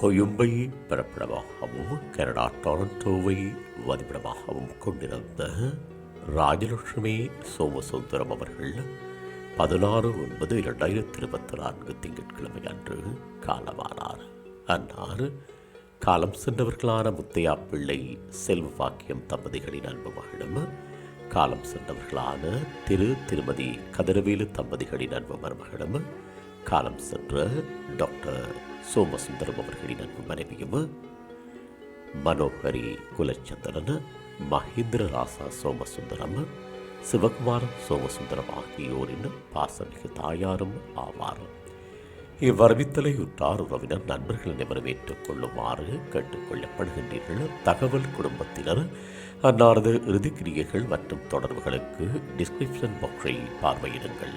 கொயும்பை பிறப்பிடமாகவும் Canada டொரண்டோவை வதிப்பிடமாகவும் கொண்டிருந்த ராஜலட்சுமி சோமசுந்தரம் அவர்கள் பதினாறு ஒன்பது இரண்டாயிரத்தி இருபத்தி நான்கு திங்கட்கிழமை அன்று காலமானார். அன்னார் காலம் சென்றவர்களான முத்தையா பிள்ளை செல்வபாக்கியம் தம்பதிகளின் அன்பு மகளும் காலம் சென்றவர்களான திரு திருமதி கதிரவேலு தம்பதிகளின் அன்பு மருமகளும் காலம் சென்ற டாக்டர் சோமசுந்தரம் அவர்களின் அன்பு மனைவியும் மனோகரி குலச்சந்திரன் மகேந்திர ராசா சோமசுந்தரம் சிவகுமாரம் சோமசுந்தரம் ஆகியோரின் பாசமிகு தாயாரும் ஆவார். இவ்வரவித்தலை உற்றார் உறவினர் நண்பர்கள் அனைவரும் ஏற்றுக்கொள்ளுமாறு கேட்டுக்கொள்ளப்படுகின்றீர்கள். தகவல் குடும்பத்தினர் அன்னாரது இறுதிக்கிரியைகள் மற்றும் தொடர்புகளுக்கு டிஸ்கிரிப்ஷன் பாக்ஸை பார்வையிடுங்கள்.